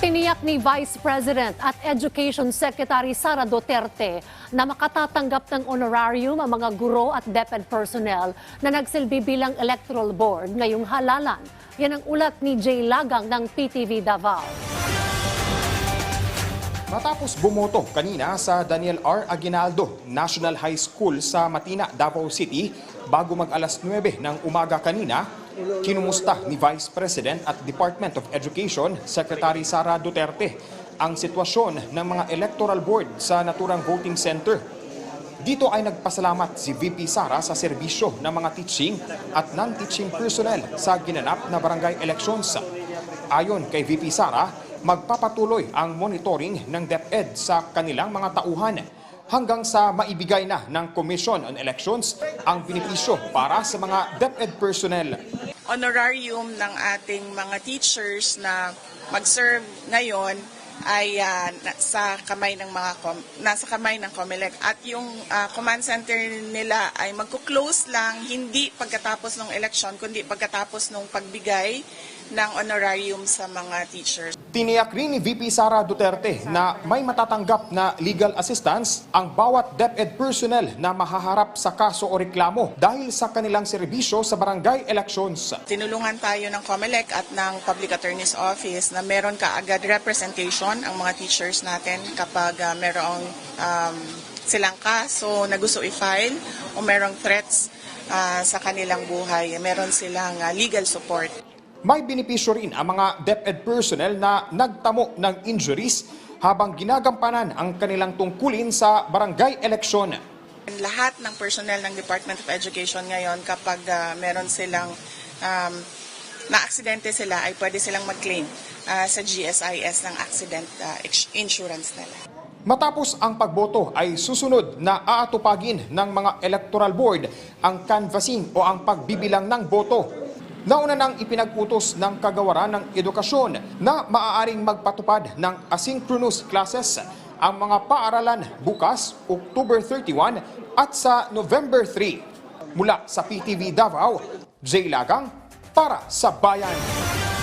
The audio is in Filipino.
Tiniyak ni Vice President at Education Secretary Sara Duterte na makatatanggap ng honorarium ang mga guro at DepEd personnel na nagsilbi bilang electoral board ngayong halalan. Yan ang ulat ni Jay Lagang ng PTV Davao. Matapos bumoto kanina sa Daniel R. Aguinaldo National High School sa Matina, Davao City, bago mag alas 9 ng umaga kanina, kinumusta ni Vice President at Department of Education Secretary Sara Duterte ang sitwasyon ng mga electoral board sa naturang voting center. Dito ay nagpasalamat si VP Sara sa serbisyo ng mga teaching at non-teaching personnel sa ginanap na barangay elections. Ayon kay VP Sara, magpapatuloy ang monitoring ng DepEd sa kanilang mga tauhan hanggang sa maibigay na ng Commission on Elections ang benepisyo para sa mga DepEd personnel. honorarium ng ating mga teachers na mag-serve ngayon ay na- sa kamay ng mga com- nasa kamay ng COMELEC at yung ah, command center nila ay magko-close lang hindi pagkatapos ng election kundi pagkatapos ng pagbigay ng honorarium sa mga teachers. Tiniyak rin ni VP Sara Duterte na may matatanggap na legal assistance ang bawat DepEd personnel na mahaharap sa kaso o reklamo dahil sa kanilang serbisyo sa barangay elections. Tinulungan tayo ng COMELEC at ng Public Attorney's Office na meron kaagad representation ang mga teachers natin kapag uh, merong um, silang kaso na gusto i-file o merong threats ah, sa kanilang buhay. Meron silang ah, legal support. May benepisyo rin ang mga DepEd personnel na nagtamo ng injuries habang ginagampanan ang kanilang tungkulin sa barangay eleksyon. Lahat ng personnel ng Department of Education ngayon kapag ah, meron silang um, na-aksidente sila ay pwede silang mag-claim ah, sa GSIS ng accident ex- insurance nila. Matapos ang pagboto ay susunod na aatupagin ng mga electoral board ang canvassing o ang pagbibilang ng boto. Nauna nang ipinag-utos ng kagawaran ng edukasyon na maaaring magpatupad ng asynchronous classes ang mga paaralan bukas, October 31 at sa November 3. Mula sa PTV Davao, Jay Lagang para sa Bayan.